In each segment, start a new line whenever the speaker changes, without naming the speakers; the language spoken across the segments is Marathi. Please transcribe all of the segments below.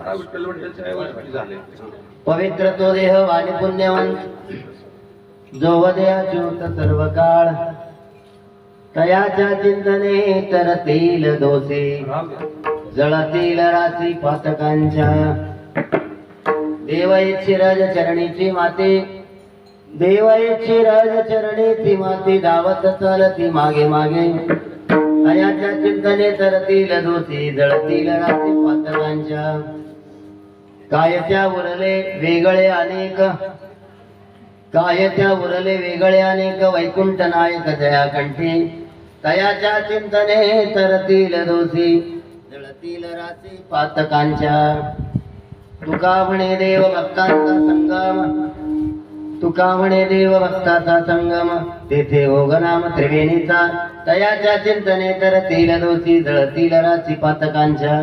खरा विठ्ठल विठ्ठलच्या झाले
पवित्र तो देह वाणी पुण्यवान जो वदया ज्योत सर्व काळ तयाच्या चिंतने तरतील दोषे जळतील राशी पातकांच्या देवयेची राज चरणीची माते देवयेची राज चरणीची माते धावत चालती मागे मागे. तयाच्या चिंतने तरतील दोषे जळतील राशी पातकांच्या कायत्या उरले वेगळे अनेक काय त्या उरले वेगळे अनेक वैकुंठ नायक जया कंठी तयाच्या चिंतने तरतील दोषी जळतील राशी पातकांच्या तुका म्हणे देव भक्तांचा संगम तुका म्हणे देव भक्ताचा संगम तेथे ओगनाम त्रिवेणीचा तयाच्या चिंतने तरतील दोषी जळतील राशी पातकांच्या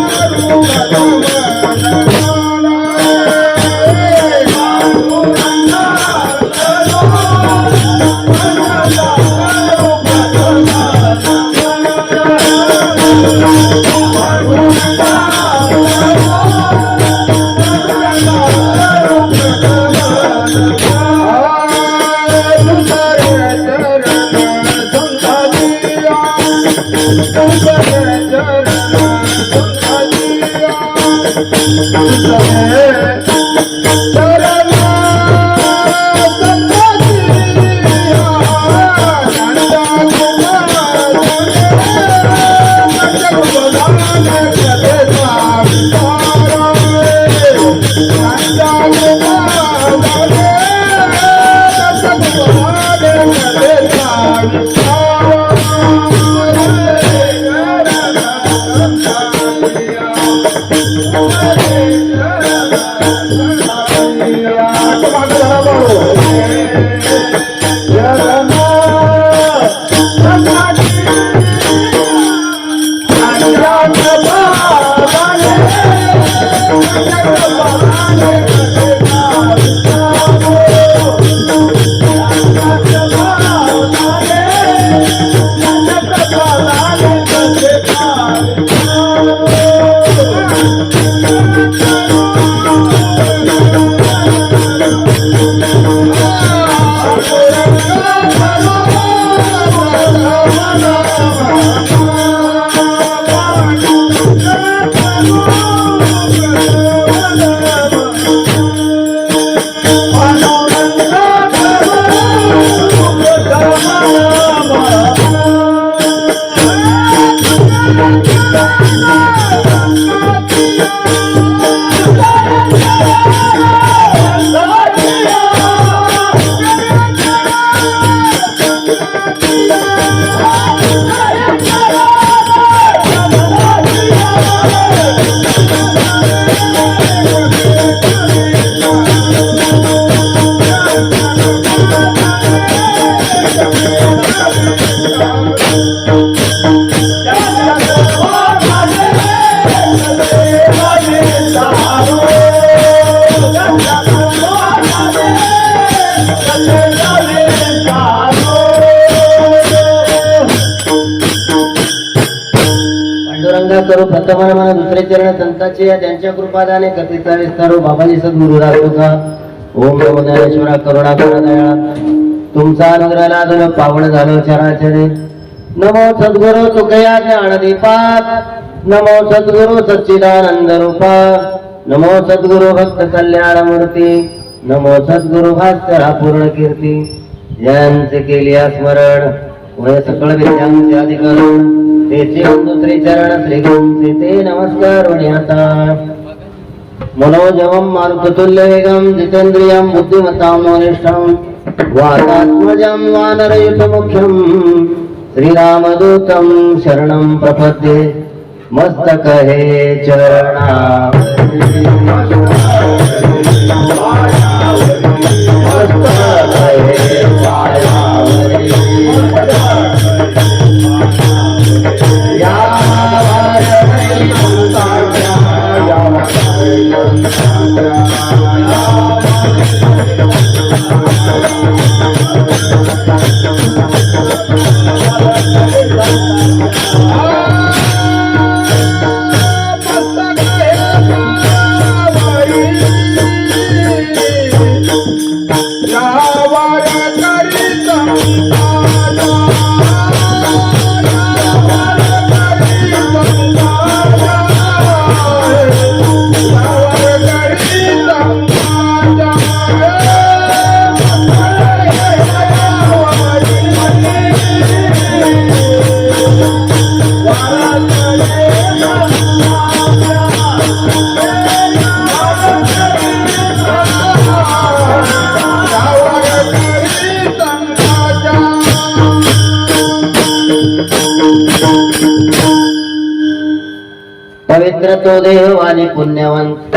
Thank you. चरण त्यांच्या कृपादाने कथिता विस्तारो बाबाजी सद्गुरु दाखवता ओम नमो ज्ञानेश्वरा करुणा करा दयाळा. तुमचा अनुग्रहाला धन पावण झालो चराचरे नमो सद्गुरु तुकया ज्ञानदीपात. नमो सद्गुरु सच्चिदानंद रूपा. नमो सद्गुरु भक्त कल्याण मूर्ती. नमो सद्गुरु भास्करा पूर्ण कीर्ती. यांचे केली स्मरण. वय सकळ विद्यांचे अधिकरण. तेचे दुसरे चरण श्री गुरुचे ते नमस्कार आता मनोजवम मारुततुल्य वेगम जितेंद्रियम बुद्धिमताम वरिष्ठम वातात्मजम वानरयुत मुख्यम श्रीरामदूतम शरणं प्रपद्ये मस्तक हे चरणा। तो देह आणि पुण्यवंत.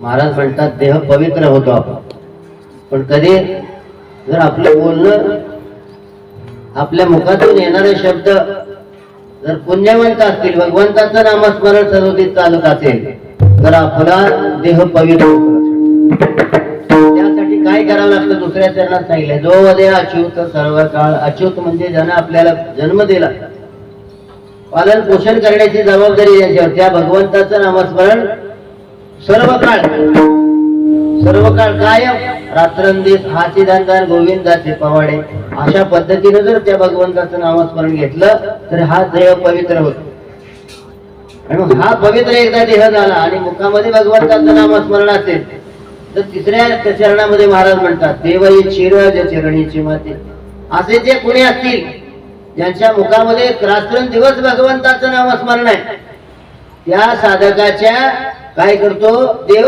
महाराज म्हणतात देह पवित्र होतो आपण. पण कधी जर आपलं बोलणं आपल्या मुखातून येणारे शब्द जर पुण्यवंत असतील भगवंताचं नामस्मरण सरोदीत चालत असेल तर आपला देह पवित्र त्यासाठी काय करावं लागतं दुसऱ्या चरणात सांगितलं जो वदे अच्युत सर्व काळ अच्युत म्हणजे ज्यानं आपल्याला जन्म दिला पालन पोषण करण्याची जबाबदारी त्यांच्यावर त्या भगवंताचं नामस्मरण सर्व काळ सर्व काळ कायम रात्रंदिस हाची दानदार गोविंदाचे पवाडे. अशा पद्धतीने जर त्या भगवंताचं नामस्मरण घेतलं तर हा देह पवित्र होतो. आणि हा पवित्र एकदा देह झाला आणि मुखामध्ये भगवंताचं नामस्मरण असेल तर तिसऱ्या त्या चरणामध्ये महाराज म्हणतात देवई चिरज चरणीची माते असे जे कुणी असतील ज्यांच्या मुखामध्ये रात्रंदिवस भगवंताचं नामस्मरण आहे. त्या साधकाच्या काय करतो? देव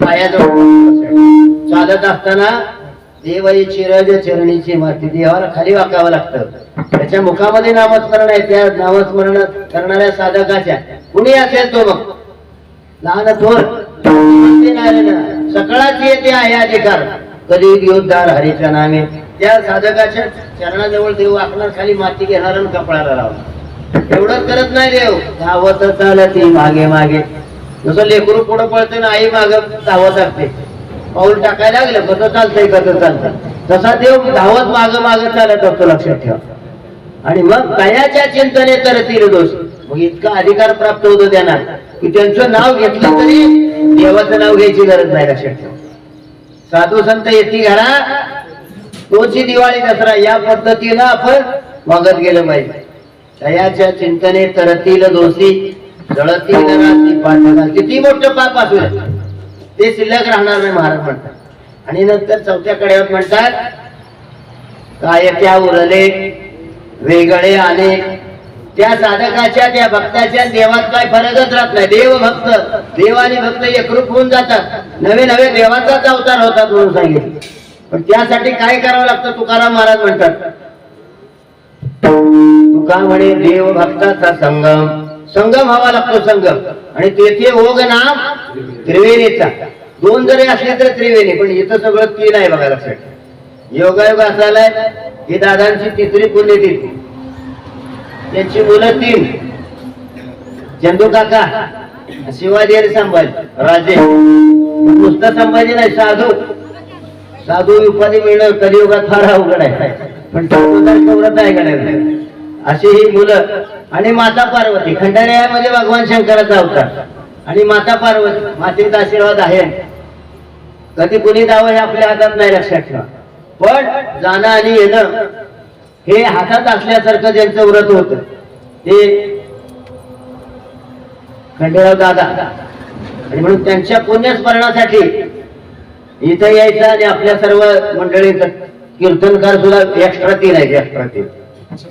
पायाजवळ चालत असताना देवाई चिरज चरणीची माती देवाला खाली वाकावं लागतं. त्याच्या मुखामध्ये नामस्मरण आहे. त्या नामस्मरण करणाऱ्या साधकाच्या. कुणी असेल तो मग? लहान थोर. म्हणते सकळाची येते आहे अधिकार. कधी योद्धार हरीच्या नामे. त्या साधकाच्या चरणाजवळ देव आखणार खाली माती घेणार आणि कपडाला लावणार. एवढंच करत नाही देव. धावत चालत मागे मागे. जसं लेकरू पुढं पळते ना आई माग धावत असते. पाऊल टाकायला लागलं कसं चालतंय कसं चालतं तसा देव धावत माग माग चालत असतो लक्षात ठेवा. आणि मग कयाच्या चिंतने तर तीर दोष. मग इतका अधिकार प्राप्त होतो त्यांना की त्यांचं नाव घेतलं तरी देवाचं नाव घ्यायची गरज नाही लक्षात ठेवा. साधू संत येती घरा तोची दिवाळी दसरा या पद्धतीनं आपण वागत गेलं पाहिजे. दयाच्या चिंतने तरतील दोषी जळतील रात्री पाठवणार. किती मोठं पाप असू ते शिल्लक राहणार नाही महाराज म्हणतात. आणि नंतर चौथ्या कड्यावर म्हणतात काय त्या उरले वेगळे आले. त्या साधकाच्या त्या भक्ताच्या देवात काय फरकच राहत नाही. देव भक्त देव आणि भक्त एकरूप होऊन जातात. नवे नवे देवाचाच अवतार होतात म्हणून सांगितलं. पण त्यासाठी काय करावं लागतं? तुकाराम महाराज म्हणतात. तुका म्हणे देव भक्ताचा संगम. संगम हवा लागतो संगम. आणि तेथे ओघ नाम त्रिवेणीचा. दोन जरी असले तर त्रिवेणी पण इथं सगळं तीन आहे बघा लक्षात. योगायोग असायलाय ही दादांची तिसरी पुण्यतिथी. त्यांची मुलं तीन. चंदू काका शिवाजी आणि संभाजी राजे. नुसतं संभाजी नाही साधू. साधू उपाधी मिळणं कलियुगात फार अवघड आहे. पण व्रत आहे गण्याचं अशी ही मुलं आणि माता पार्वती खंडाऱ्यामध्ये भगवान शंकराचा अवतार. आणि माता पार्वती मातेचा आशीर्वाद आहे. कधी कुणी दावं हे आपल्या हातात नाही लक्षात ठेवा. पण जाणं आणि येणं हे हातात असल्यासारखं ज्यांचं व्रत होत ते खंडेराव दादा. आणि म्हणून त्यांच्या पुण्यस्मरणासाठी इथं यायचं आणि आपल्या सर्व मंडळीचं कीर्तनकार सुद्धा एक्स्ट्रा तीन आहेत एक्स्ट्रा तीन.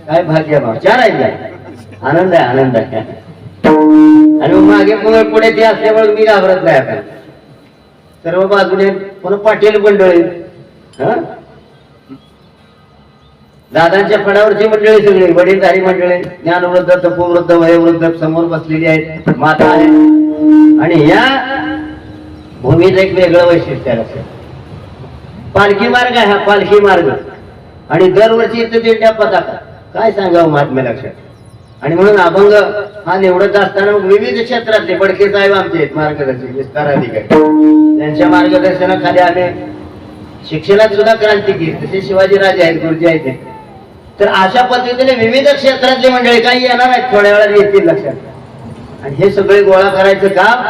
काय भाग्य भाव चार आहेत आनंद आहे आनंद आहे. आणि मागे पुढे ते असल्यामुळे मी घाबरत नाही आता. सर्व बाजूने पुन्हा पाटील मंडळी. हा? दादांच्या फडावरची मंडळी सगळी वडीलधारी मंडळी ज्ञानवृद्ध तपोवृद्ध वयोवृद्ध समोर बसलेली आहेत माता आहेत. आणि या भूमीचं एक वेगळं वैशिष्ट्य आहे पालखी मार्ग आहे हा पालखी मार्ग. आणि दरवर्षी इथं दिंड्या पताका. काय सांगावं महात्म्य लक्षात? आणि म्हणून अभंग हा निवडत असताना विविध क्षेत्रातले बडके साहेब आमचे आहेत मार्गदर्शक विस्तार अधिकारी. त्यांच्या मार्गदर्शनाखाली आम्ही शिक्षणात सुद्धा क्रांती केली. तसे शिवाजी राजे आहेत गुरुजी आहेत तर अशा पद्धतीने विविध क्षेत्रातले मंडळी काही येणार आहेत थोड्या वेळात येतील लक्षात. आणि हे सगळे गोळा करायचं काम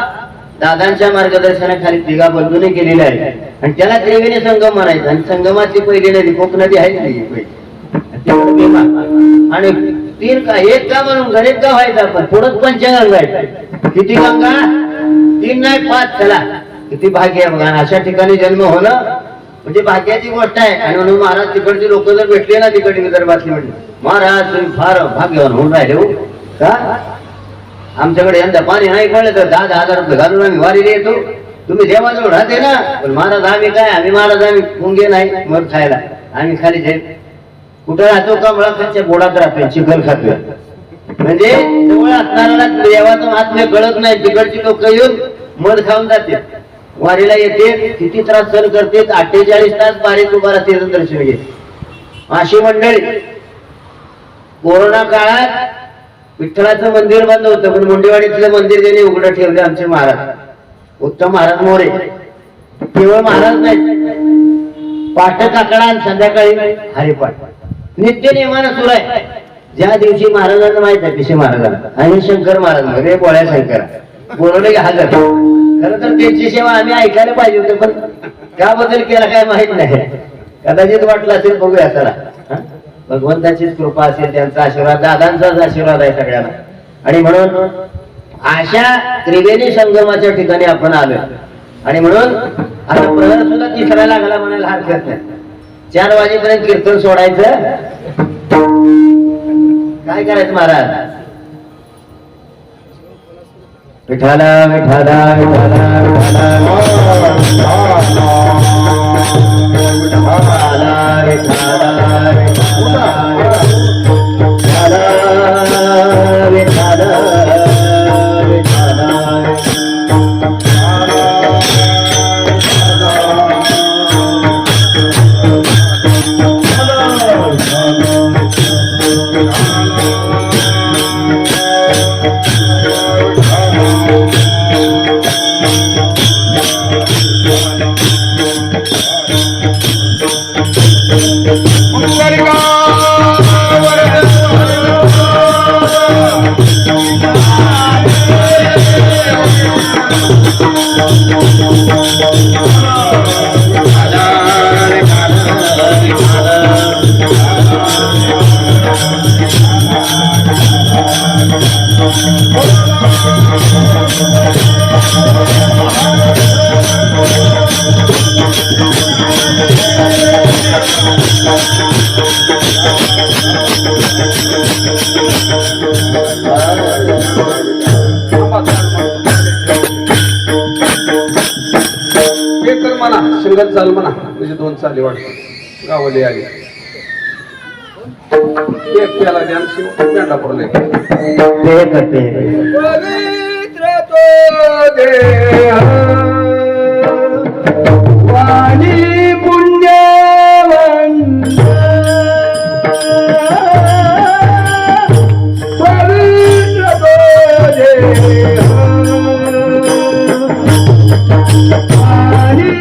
दादांच्या मार्गदर्शनाखाली तिघा बंधूने केलेले आहे. आणि त्याला त्रिवेणी संगम म्हणायचा. आणि संगमाची पहिली नदी कोक नदी आहे आणि तीन का एक का म्हणून गणित का व्हायचं आपण? थोडंच पंचगंगा आहे. किती गंगा? तीन नाही पाच. चला. किती भाग्य आहे बघा. अशा ठिकाणी जन्म होणं म्हणजे भाग्याची गोष्ट आहे. आणि म्हणून महाराज तिकडची लोक जर भेटले ना तिकडे विदर्भातली म्हणजे. महाराज तुम्ही फार भाग्यवान होऊन राहिले हो. का? आमच्याकडे यंदा पाणी नाही पडलं तर दहा दहा हजार रुपये घालून आम्ही वारीला येतो तुम्ही देवाजवळ राहते ना? पण महाराज आम्ही काय? आम्ही महाराज आम्ही मुंगे नाही मग खायला. आम्ही खाली जे कुठं राहतो कमळा खातच्या बोडात राहतोय चिखल खातोय. म्हणजे जवळ असणाऱ्याला देवाचं महात्म्य कळत नाही. तिकडची लोक येऊन मध खाऊन जाते वारीला येते किती त्रास सहन करते? अठ्ठेचाळीस तास बारीक उभा राहते दर्शन घेते. अशी मंडळी कोरोना काळात विठ्ठलाचं मंदिर बंद होतं पण मुंडेवाडीतलं मंदिर त्यांनी उघडं ठेवलं आमचे महाराज. उत्तम महाराज मोरे. केवळ महाराज नाही पाठक आकडा संध्याकाळी हरिपाठ. नित्य नियमानं सुरू आहे. ज्या दिवशी महाराजांना माहीत आहे पिशे महाराजांना. आणि शंकर महाराज रे बोळ्या शंकर. बोलवले हजर खरं तर त्यांची सेवा आम्ही ऐकायला पाहिजे होते पण का बदल केला काय माहीत नाही. कदाचित वाटलं असेल बघूया चला. भगवंताचीच कृपा असेल त्यांचा आशीर्वाद दादांचाच आशीर्वाद आहे सगळ्यांना. आणि म्हणून अशा त्रिवेणी संगमाच्या ठिकाणी आपण आलो आणि म्हणून आता प्रहर सुद्धा तिसरा लागला म्हणायला हरकत नाही. चार वाजेपर्यंत कीर्तन सोडायचं. काय करायचं महाराज? विठाला विठाला विठाला विठाला विठाला विठाला विठाला
एक म्हणा सिंगल चाल म्हणा. म्हणजे दोन चाली वाटत गावाले आली. एक त्याला ध्यान मेंढा पडले पवित्र तो देह. वाणी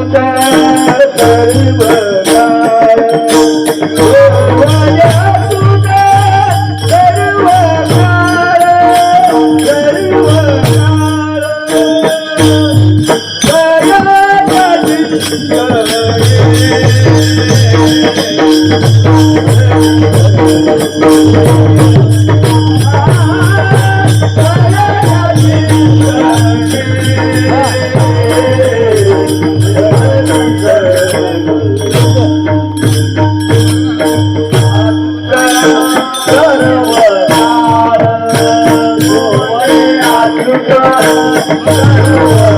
Buddha. 一段。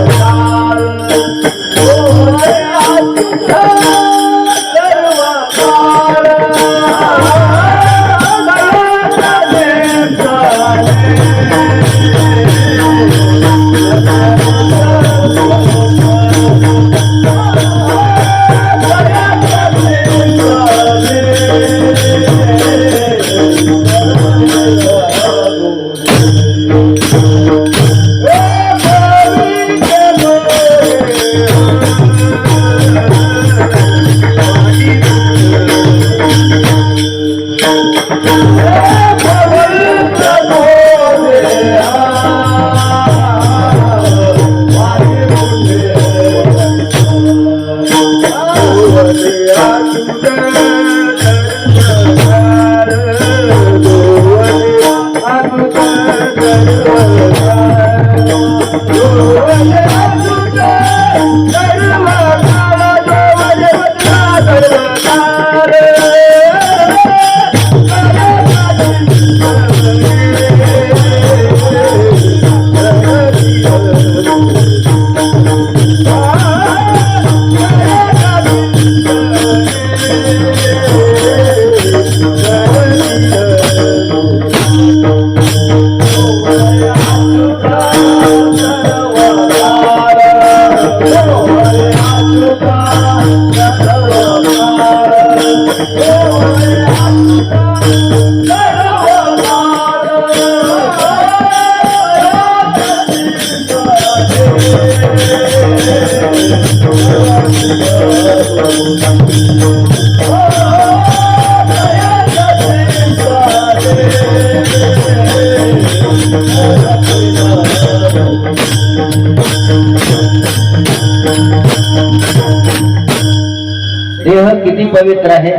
देह
किती पवित्र आहे?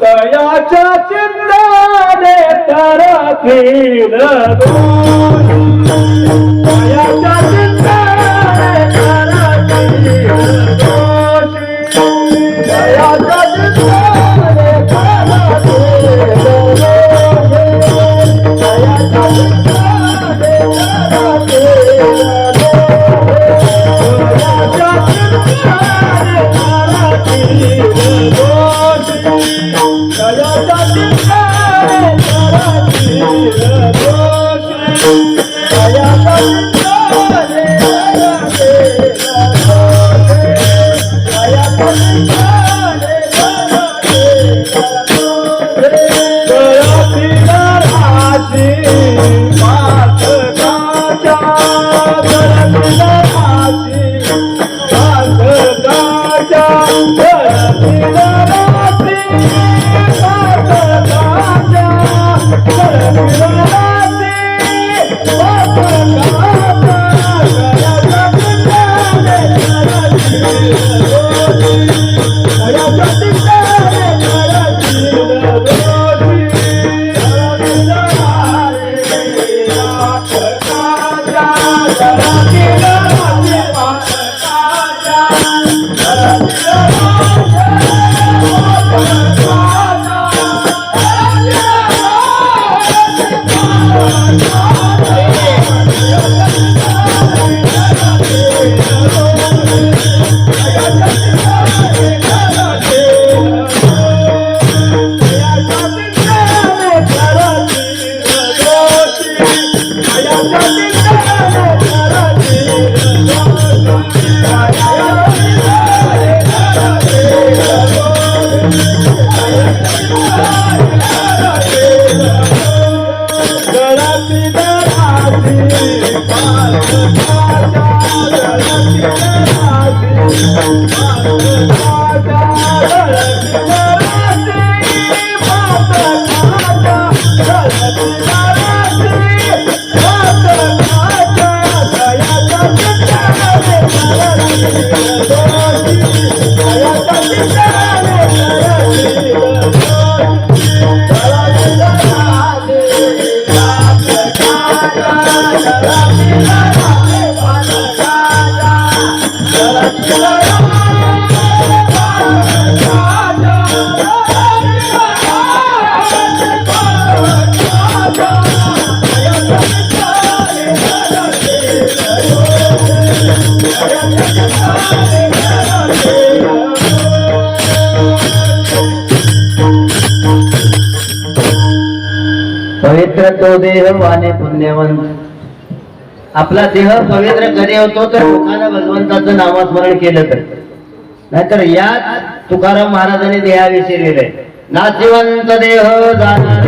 तयाच्या चिंताने तरतील तयाच्या चिंताने तयाच्या चिंताने Thank you.
पवित्र तो देह वाने पुण्यवंत. आपला देह पवित्र कधी होतो तर मुखानं भगवंताचं नामस्मरण केलं तर. नाहीतर यात तुकाराम महाराजांनी देहाविषयी लिहिलंय. नाशिवंत नाशिवंत देह जाणार.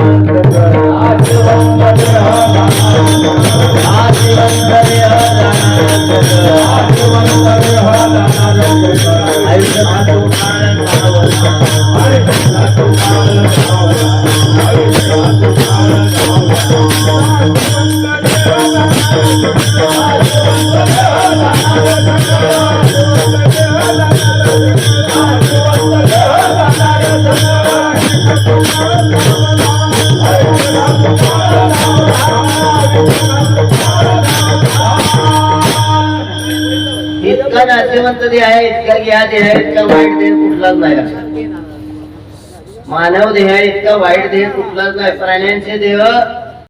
नाही लक्षात. मानव देह इतका वाईट देह कुठलाच नाही प्राण्यांचे देह